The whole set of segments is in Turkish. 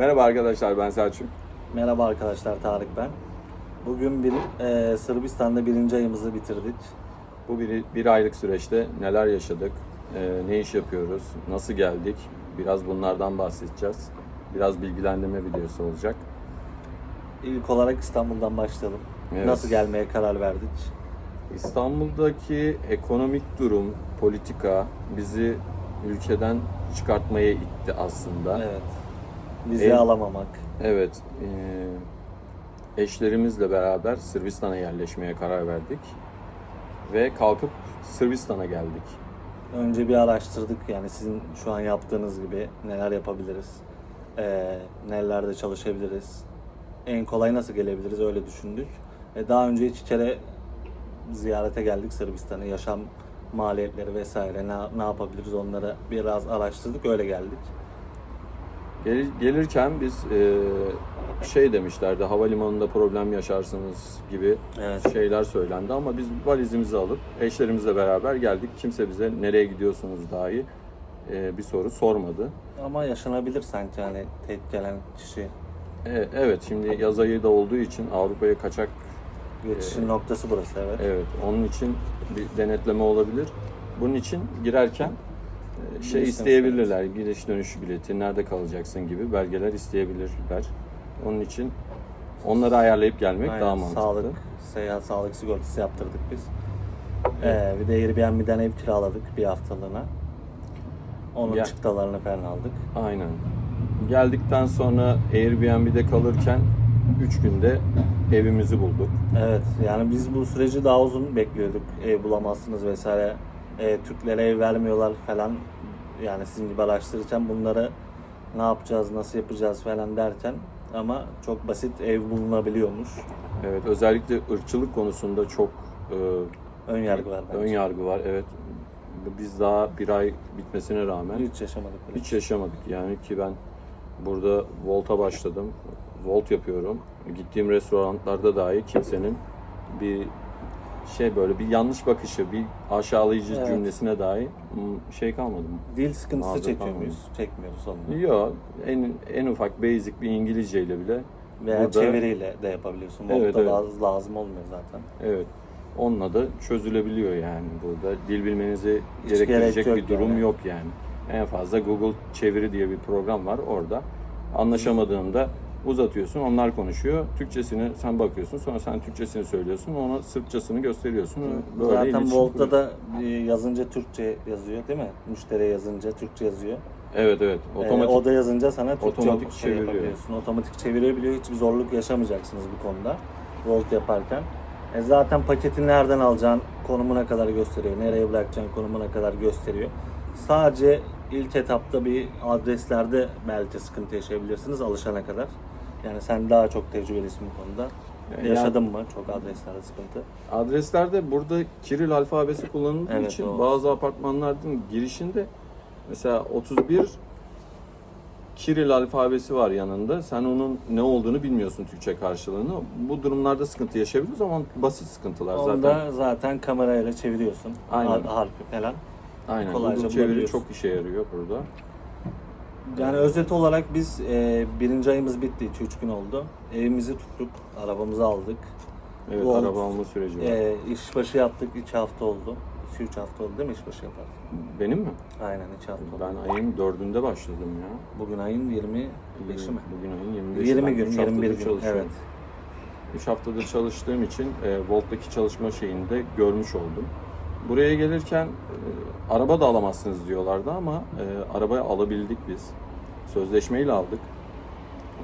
Merhaba arkadaşlar ben Selçuk. Merhaba arkadaşlar Tarık ben. Bugün bir e, Sırbistan'da birinci ayımızı bitirdik. Bu bir, bir aylık süreçte neler yaşadık, e, ne iş yapıyoruz, nasıl geldik biraz bunlardan bahsedeceğiz. Biraz bilgilendirme videosu olacak. İlk olarak İstanbul'dan başlayalım. Evet. Nasıl gelmeye karar verdik? İstanbul'daki ekonomik durum, politika bizi ülkeden çıkartmaya itti aslında. Evet. Vize Ev- alamamak. Evet, e, eşlerimizle beraber Sırbistan'a yerleşmeye karar verdik. Ve kalkıp Sırbistan'a geldik. Önce bir araştırdık yani sizin şu an yaptığınız gibi neler yapabiliriz, e, nelerde çalışabiliriz, en kolay nasıl gelebiliriz öyle düşündük. E, daha önce iki kere ziyarete geldik Sırbistan'ı, yaşam maliyetleri vesaire ne, ne yapabiliriz onları biraz araştırdık öyle geldik. Gel- gelirken biz e, şey demişlerdi havalimanında problem yaşarsınız gibi Evet. şeyler söylendi ama biz valizimizi alıp eşlerimizle beraber geldik. Kimse bize nereye gidiyorsunuz dahi e, bir soru sormadı. Ama yaşanabilir sanki hani tek gelen kişi E, evet şimdi yaz ayı da olduğu için Avrupa'ya kaçak geçişin noktası burası evet. evet onun için bir denetleme olabilir. Bunun için girerken şey Giriş isteyebilirler. Giriş dönüş bileti, nerede kalacaksın gibi belgeler isteyebilirler. Onun için onları ayarlayıp gelmek Aynen, daha mantıklı. Sağlık, seyahat sağlık sigortası yaptırdık biz. Ee, bir de Airbnb'den ev kiraladık bir haftalığına. Onun Ya- çıktalarını falan aldık. Aynen. Geldikten sonra Airbnb'de kalırken 3 günde evimizi bulduk. Evet yani biz bu süreci daha uzun bekliyorduk. Ev bulamazsınız vesaire. Ee, Türklere ev vermiyorlar falan. Yani sizin gibi araştırırken bunları ne yapacağız, nasıl yapacağız falan derken ama çok basit ev bulunabiliyormuş. Evet, özellikle ırkçılık konusunda çok e, Ön yargı var bence. ön yargı var. Evet. Biz daha bir ay bitmesine rağmen Hiç yaşamadık böyle. hiç yaşamadık. Yani ki ben burada Volt'a başladım. Volt yapıyorum. Gittiğim restoranlarda dahi kimsenin bir şey böyle bir yanlış bakışı, bir aşağılayıcı Evet. cümlesine dahi mm, şey kalmadı. Dil sıkıntısı Mağdur çekiyor kalmadı. muyuz? Çekmiyoruz sonunda. Yok, en en ufak basic bir İngilizceyle bile Veya burada çeviriyle de yapabiliyorsun. Evet, Volt'ta evet. lazım, olmuyor zaten. Evet. Onunla da çözülebiliyor yani burada. Dil bilmenizi Hiç gerektirecek gerek yok bir durum yani. yok yani. En fazla Google çeviri diye bir program var orada. Anlaşamadığında uzatıyorsun, onlar konuşuyor. Türkçesini sen bakıyorsun, sonra sen Türkçesini söylüyorsun, ona Sırpçasını gösteriyorsun. Böyle zaten Volt'ta da yazınca Türkçe yazıyor değil mi? Müşteriye yazınca Türkçe yazıyor. Evet evet. Ee, Otomatik o da yazınca sana Türkçe otomatik şey çeviriyor. yapabiliyorsun. Otomatik çevirebiliyor. Hiçbir zorluk yaşamayacaksınız bu konuda. Volt yaparken. E zaten paketi nereden alacağın konumuna kadar gösteriyor. Nereye bırakacağın konumuna kadar gösteriyor. Sadece ilk etapta bir adreslerde belki sıkıntı yaşayabilirsiniz alışana kadar. Yani sen daha çok tecrübelisin bu konuda. Yani- Yaşadın mı çok adreslerde sıkıntı? Adreslerde burada Kiril alfabesi kullanıldığı Evet, için o. bazı apartmanların girişinde mesela 31 Kiril alfabesi var yanında. Sen onun ne olduğunu bilmiyorsun Türkçe karşılığını. Bu durumlarda sıkıntı yaşayabiliriz ama basit sıkıntılar zaten. Onda zaten kamerayla çeviriyorsun. Aynen. Har- Harfi falan. Aynen. kolayca Google çeviri çok işe yarıyor burada. Yani özet olarak biz e, birinci ayımız bitti. 2-3 gün oldu. Evimizi tuttuk. Arabamızı aldık. Evet, Bu- araba alma süreci var. E, işbaşı yaptık. 2 hafta oldu. 2-3 hafta oldu değil mi işbaşı yapar? Benim mi? Aynen 2 hafta oldu. Ben ayın dördünde başladım ya. Bugün ayın 25'i mi? Bugün ayın 25'i. 20 Ben gün, üç 21 haftadır gün. Evet. 3 haftadır çalıştığım için e, Volt'taki çalışma şeyini de görmüş oldum. Buraya gelirken e, araba da alamazsınız diyorlardı ama e, arabayı alabildik biz. Sözleşmeyle aldık.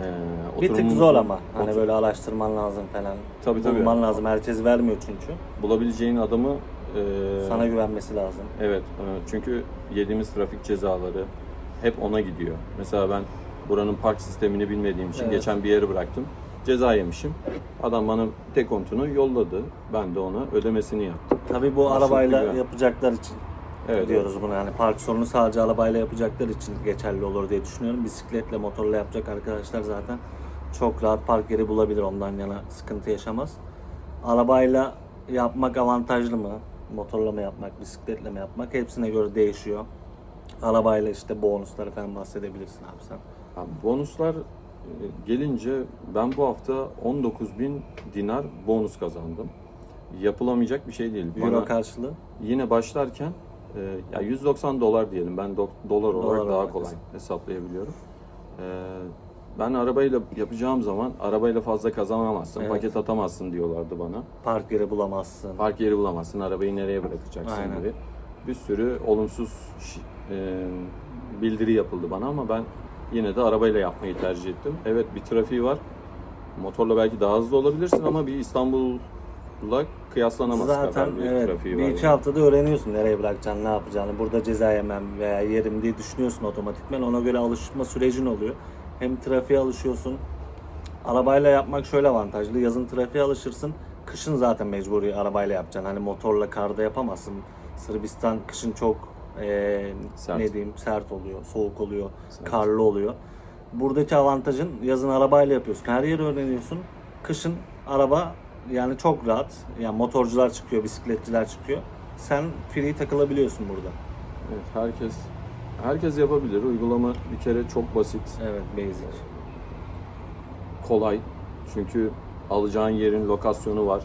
E, Bir tık zor ama. Hani böyle araştırman lazım falan. Tabii, tabii. Bulman lazım. Herkes vermiyor çünkü. bulabileceğin adamı e, Sana güvenmesi lazım. Evet, e, çünkü yediğimiz trafik cezaları hep ona gidiyor. Mesela ben buranın park sistemini bilmediğim için Evet. geçen bir yere bıraktım. Ceza yemişim. Adam bana dekontunu yolladı. Ben de ona ödemesini yaptım. Tabii bu Aşırı arabayla güven. yapacaklar için Evet. diyoruz bunu. Yani park sorunu sadece arabayla yapacaklar için geçerli olur diye düşünüyorum. Bisikletle, motorla yapacak arkadaşlar zaten çok rahat park yeri bulabilir. Ondan yana sıkıntı yaşamaz. Arabayla yapmak avantajlı mı? Motorla mı yapmak, bisikletle mi yapmak? Hepsine göre değişiyor. Arabayla işte bonusları falan bahsedebilirsin abi sen. Abi bonuslar gelince ben bu hafta 19 bin dinar bonus kazandım. Yapılamayacak bir şey değil. Euro Bana karşılığı. yine başlarken e, ya 190 dolar diyelim ben do- dolar olarak Dolar daha olarak kolay hesaplayabiliyorum. E, ben arabayla yapacağım zaman arabayla fazla kazanamazsın, Evet. paket atamazsın diyorlardı bana. Park yeri bulamazsın. Park yeri bulamazsın, arabayı nereye bırakacaksın Aynen. gibi. Bir sürü olumsuz e, bildiri yapıldı bana ama ben yine de arabayla yapmayı tercih ettim. Evet bir trafiği var. Motorla belki daha hızlı olabilirsin ama bir İstanbul'la kıyaslanamaz Zaten kadar bir evet, trafiği bir var. iki yani. haftada öğreniyorsun nereye bırakacağını, ne yapacağını. Burada ceza yemem veya yerim diye düşünüyorsun otomatikman. Ona göre alışma sürecin oluyor. Hem trafiğe alışıyorsun. Arabayla yapmak şöyle avantajlı. Yazın trafiğe alışırsın. Kışın zaten mecburi arabayla yapacaksın. Hani motorla karda yapamazsın. Sırbistan kışın çok eee, Sert. ne diyeyim sert oluyor, soğuk oluyor, Sert. karlı oluyor. Buradaki avantajın yazın arabayla yapıyorsun. Her yeri öğreniyorsun. Kışın araba yani çok rahat. Yani motorcular çıkıyor, bisikletçiler çıkıyor. Sen free takılabiliyorsun burada. Evet, herkes herkes yapabilir. Uygulama bir kere çok basit, Evet, basic. kolay. Çünkü alacağın yerin lokasyonu var.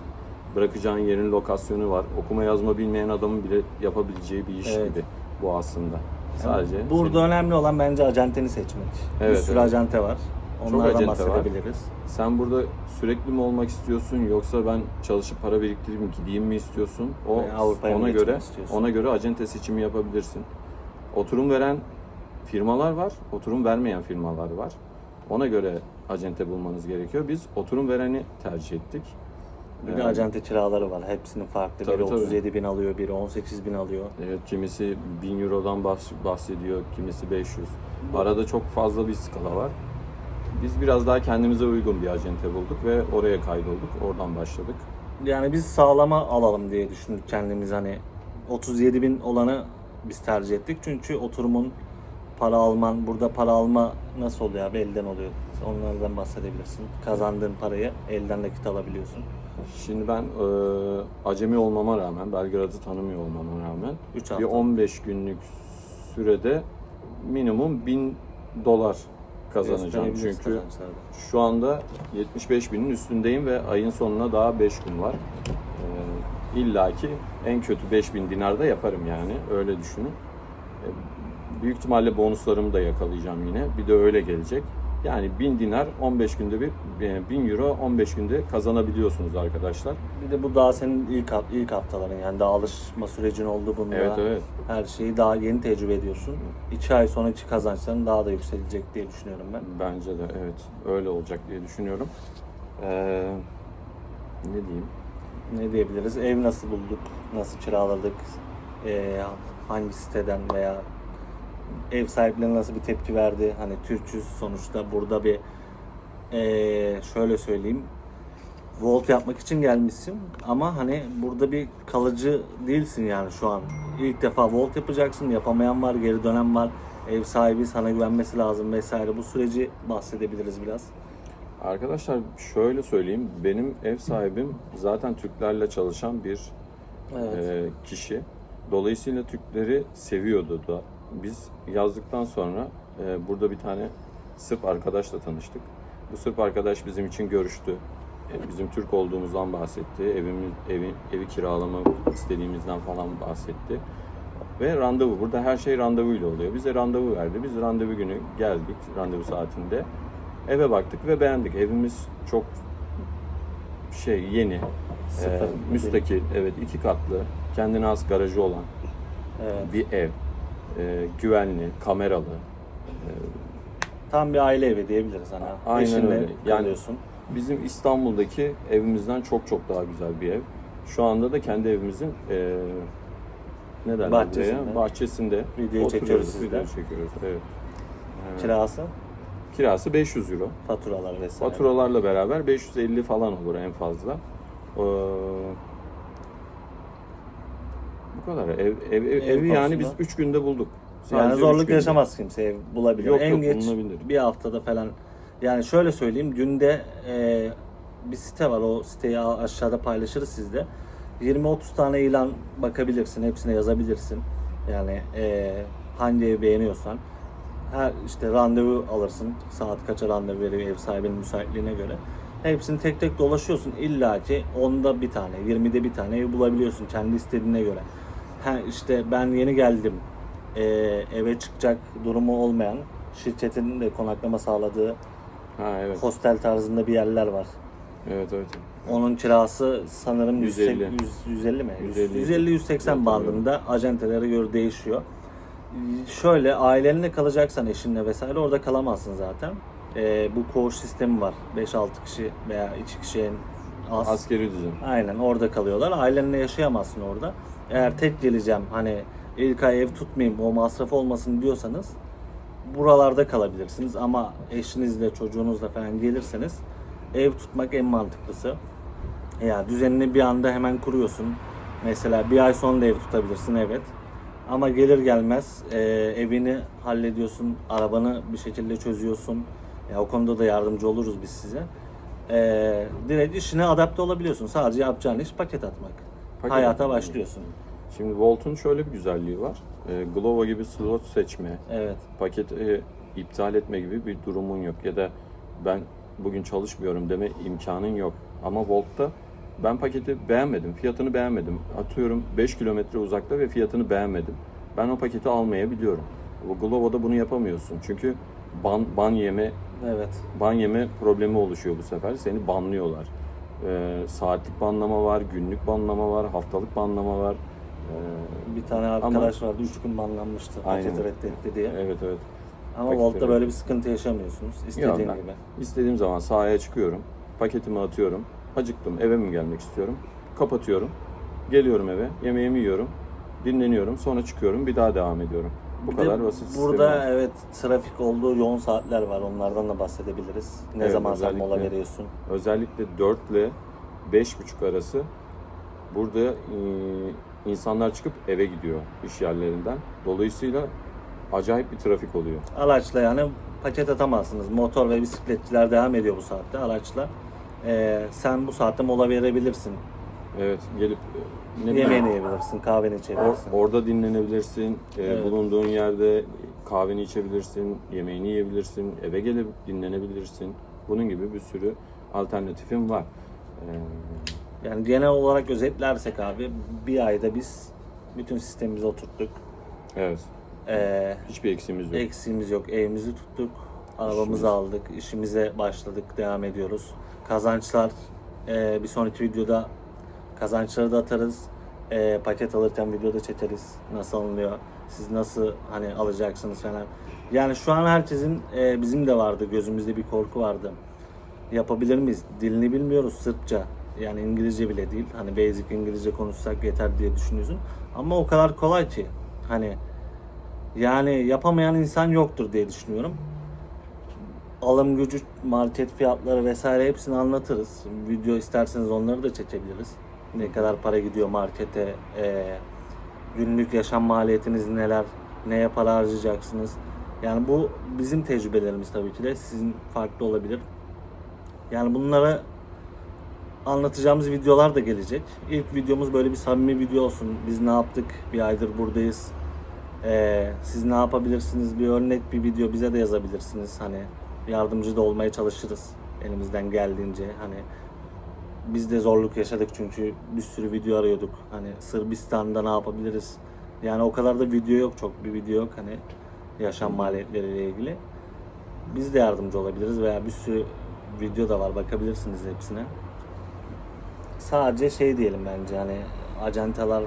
Bırakacağın yerin lokasyonu var. Okuma yazma bilmeyen adamın bile yapabileceği bir iş Evet. gibi bu aslında. Sadece Burada senin- önemli olan bence acenteni seçmek. bir Evet, sürü evet. acente var. Çok Onlardan var. bahsedebiliriz. Sen burada sürekli mi olmak istiyorsun yoksa ben çalışıp para biriktireyim gideyim mi istiyorsun? O mı ona göre istiyorsun? ona göre acente seçimi yapabilirsin. Oturum veren firmalar var, oturum vermeyen firmalar var. Ona göre acente bulmanız gerekiyor. Biz oturum vereni tercih ettik. Bir de acente kiraları var. Hepsinin farklı. Tabii, biri tabii. 37 bin alıyor, biri 18 bin alıyor. Evet, kimisi 1000 Euro'dan bahs- bahsediyor, kimisi 500. Arada çok fazla bir skala var. Biz biraz daha kendimize uygun bir acente bulduk ve oraya kaydolduk. Oradan başladık. Yani biz sağlama alalım diye düşündük kendimiz hani 37 bin olanı biz tercih ettik. Çünkü oturumun para alman, burada para alma nasıl oluyor abi? Elden oluyor. Onlardan bahsedebilirsin. Kazandığın parayı elden nakit alabiliyorsun. Şimdi ben e, acemi olmama rağmen, Belgrad'ı tanımıyor olmama rağmen Üç bir hafta. 15 günlük sürede minimum 1000 dolar kazanacağım. Çünkü kazançlarda. şu anda 75 binin üstündeyim ve ayın sonuna daha 5 gün var. E, İlla ki en kötü 5000 dinar da yaparım yani öyle düşünün. E, büyük ihtimalle bonuslarımı da yakalayacağım yine. Bir de öyle gelecek. Yani 1000 dinar 15 günde bir, e, 1000 euro 15 günde kazanabiliyorsunuz arkadaşlar. Bir de bu daha senin ilk ilk haftaların yani daha alışma sürecin oldu bunda. Evet evet. Her şeyi daha yeni tecrübe ediyorsun. 2 ay sonraki kazançların daha da yükselecek diye düşünüyorum ben. Bence de evet öyle olacak diye düşünüyorum. Ee, ne diyeyim? Ne diyebiliriz? Ev nasıl bulduk? Nasıl kiraladık? Ee, hangi siteden veya ev sahipleri nasıl bir tepki verdi? Hani Türkçüz sonuçta burada bir ee, şöyle söyleyeyim. Volt yapmak için gelmişsin ama hani burada bir kalıcı değilsin yani şu an. İlk defa volt yapacaksın. Yapamayan var, geri dönen var. Ev sahibi sana güvenmesi lazım vesaire. Bu süreci bahsedebiliriz biraz. Arkadaşlar şöyle söyleyeyim. Benim ev sahibim zaten Türklerle çalışan bir Evet. e, kişi. Dolayısıyla Türkleri seviyordu da. Biz yazdıktan sonra e, burada bir tane Sırp arkadaşla tanıştık. Bu Sırp arkadaş bizim için görüştü. E, bizim Türk olduğumuzdan bahsetti. Evimiz, evi, evi kiralamak istediğimizden falan bahsetti. Ve randevu. Burada her şey randevuyla oluyor. Bize randevu verdi. Biz randevu günü geldik. Randevu saatinde. Eve baktık ve beğendik. Evimiz çok şey yeni. Sıfır. Ee, müstakil, evet iki katlı, kendine has garajı olan Evet. bir ev. Ee, güvenli, kameralı. Tam bir aile evi diyebiliriz hani. Aynen Eşinle öyle. Yani- kalıyorsun. Bizim İstanbul'daki evimizden çok çok daha güzel bir ev. Şu anda da kendi evimizin e, ne derler Bahçesinde. buraya? Bahçesinde. Video oturuyoruz, çekiyoruz sizde. Video çekiyoruz, evet. Ee, Kirası, kirası 500 euro. faturalar vesaire. Faturalarla beraber 550 falan olur en fazla. Ee, bu kadar. Ev, ev, ev- evi yani biz konusunda- 3 günde bulduk. yani Sadece üç zorluk günde. yaşamaz kimse ev bulabilir. Yok, en yok, geç bulunabilir. bir haftada falan. Yani şöyle söyleyeyim günde e, bir site var o siteyi a- aşağıda paylaşırız sizde. 20-30 tane ilan bakabilirsin hepsine yazabilirsin. Yani e, hangi evi beğeniyorsan. her işte randevu alırsın. Saat kaça randevu veriyor ev sahibinin müsaitliğine göre. Hepsini tek tek dolaşıyorsun. İlla ki onda bir tane, 20'de bir tane ev bulabiliyorsun kendi istediğine göre. Ha işte ben yeni geldim. Ee, eve çıkacak durumu olmayan şirketin de konaklama sağladığı Ha evet. hostel tarzında bir yerler var. Evet evet. Onun kirası sanırım 150. 150, 150 mi? 150. 150-180 bandında acentelere göre değişiyor. Şöyle ailenle kalacaksan eşinle vesaire orada kalamazsın zaten. Ee, bu koğuş sistemi var. 5-6 kişi veya 2 kişi en az. Askeri düzen. Aynen orada kalıyorlar. Ailenle yaşayamazsın orada. Eğer tek geleceğim hani ilk ay ev tutmayayım o masraf olmasın diyorsanız buralarda kalabilirsiniz. Ama eşinizle çocuğunuzla falan gelirseniz ev tutmak en mantıklısı. Ya düzenini bir anda hemen kuruyorsun. Mesela bir ay sonra da ev tutabilirsin evet. Ama gelir gelmez e, evini hallediyorsun, arabanı bir şekilde çözüyorsun. Ya o konuda da yardımcı oluruz biz size. E, direkt işine adapte olabiliyorsun. Sadece yapacağın iş paket atmak. Paket Hayata atmak. başlıyorsun. Şimdi Volt'un şöyle bir güzelliği var. E, Glovo gibi slot seçme, Evet. paketi iptal etme gibi bir durumun yok. Ya da ben bugün çalışmıyorum deme imkanın yok. Ama Volt'ta ben paketi beğenmedim, fiyatını beğenmedim. Atıyorum 5 kilometre uzakta ve fiyatını beğenmedim. Ben o paketi almayabiliyorum. Bu Glovo'da bunu yapamıyorsun. Çünkü ban, ban yeme Evet. ban yeme problemi oluşuyor bu sefer. Seni banlıyorlar. Ee, saatlik banlama var, günlük banlama var, haftalık banlama var. Ee, Bir tane arkadaş vardı. Üç gün banlanmıştı. Aynen. Paketi reddetti diye. evet evet. Ama Paketi Volt'ta böyle bir sıkıntı yaşamıyorsunuz. İstediğin Yok, ben gibi. İstediğim zaman sahaya çıkıyorum. Paketimi atıyorum. Acıktım eve mi gelmek istiyorum. Kapatıyorum. Geliyorum eve. Yemeğimi yiyorum. Dinleniyorum. Sonra çıkıyorum. Bir daha devam ediyorum. Bu Bir kadar basit sistemi Burada var. evet trafik olduğu yoğun saatler var. Onlardan da bahsedebiliriz. Ne Evet, zaman sen mola veriyorsun? Özellikle 4 ile 5.30 arası burada e, insanlar çıkıp eve gidiyor iş yerlerinden. Dolayısıyla acayip bir trafik oluyor. Araçla yani paket atamazsınız. Motor ve bisikletçiler devam ediyor bu saatte araçla. Ee, sen bu saatte mola verebilirsin. Evet gelip ne bileyim, Yemeğini yiyebilirsin, kahveni içebilirsin. orada dinlenebilirsin. e, Evet. Bulunduğun yerde kahveni içebilirsin, yemeğini yiyebilirsin, eve gelip dinlenebilirsin. Bunun gibi bir sürü alternatifin var. Ee, Yani genel olarak özetlersek abi bir ayda biz bütün sistemimizi oturttuk. evet. Ee, Hiçbir eksiğimiz yok. Eksiğimiz yok. Evimizi tuttuk. Arabamızı İşimiz. aldık. işimize başladık. Devam ediyoruz. Kazançlar e, bir sonraki videoda kazançları da atarız. E, paket alırken videoda çekeriz. Nasıl alınıyor? Siz nasıl hani alacaksınız falan. Yani şu an herkesin e, bizim de vardı gözümüzde bir korku vardı. Yapabilir miyiz? Dilini bilmiyoruz Sırpça. Yani İngilizce bile değil. Hani basic İngilizce konuşsak yeter diye düşünüyorsun. Ama o kadar kolay ki. Hani yani yapamayan insan yoktur diye düşünüyorum. Alım gücü, market fiyatları vesaire hepsini anlatırız. Video isterseniz onları da çekebiliriz. Ne kadar para gidiyor markete, e, günlük yaşam maliyetiniz neler, neye para harcayacaksınız. Yani bu bizim tecrübelerimiz tabii ki de sizin farklı olabilir. Yani bunları anlatacağımız videolar da gelecek. İlk videomuz böyle bir samimi video olsun. Biz ne yaptık? Bir aydır buradayız. Ee, siz ne yapabilirsiniz? Bir örnek bir video bize de yazabilirsiniz. Hani yardımcı da olmaya çalışırız elimizden geldiğince. Hani biz de zorluk yaşadık çünkü bir sürü video arıyorduk. Hani Sırbistan'da ne yapabiliriz? Yani o kadar da video yok çok bir video yok hani yaşam maliyetleriyle ilgili. Biz de yardımcı olabiliriz veya bir sürü video da var bakabilirsiniz hepsine. Sadece şey diyelim bence hani ajantalar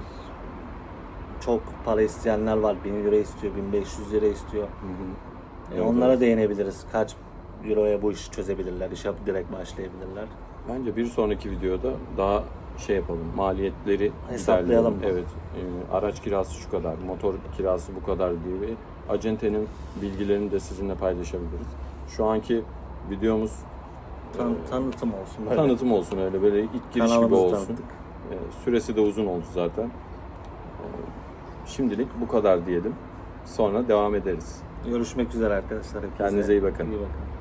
çok para isteyenler var. 1000 euro istiyor, 1500 lira istiyor. Hı hı. E, Evet, onlara evet. değinebiliriz. Kaç euroya bu işi çözebilirler, işe direkt başlayabilirler. Bence bir sonraki videoda daha şey yapalım. Maliyetleri Hesaplayalım giderleyelim. Evet. e, araç kirası şu kadar, motor kirası bu kadar diye bir acentenin bilgilerini de sizinle paylaşabiliriz. Şu anki videomuz Tan- e, tanıtım olsun. Böyle. tanıtım olsun öyle böyle ilk giriş gibi Kanalımızı olsun. tanıttık. E, süresi de uzun oldu zaten. E, şimdilik bu kadar diyelim. Sonra devam ederiz. Görüşmek üzere arkadaşlar. Hepinize Kendinize iyi bakın. İyi bakın.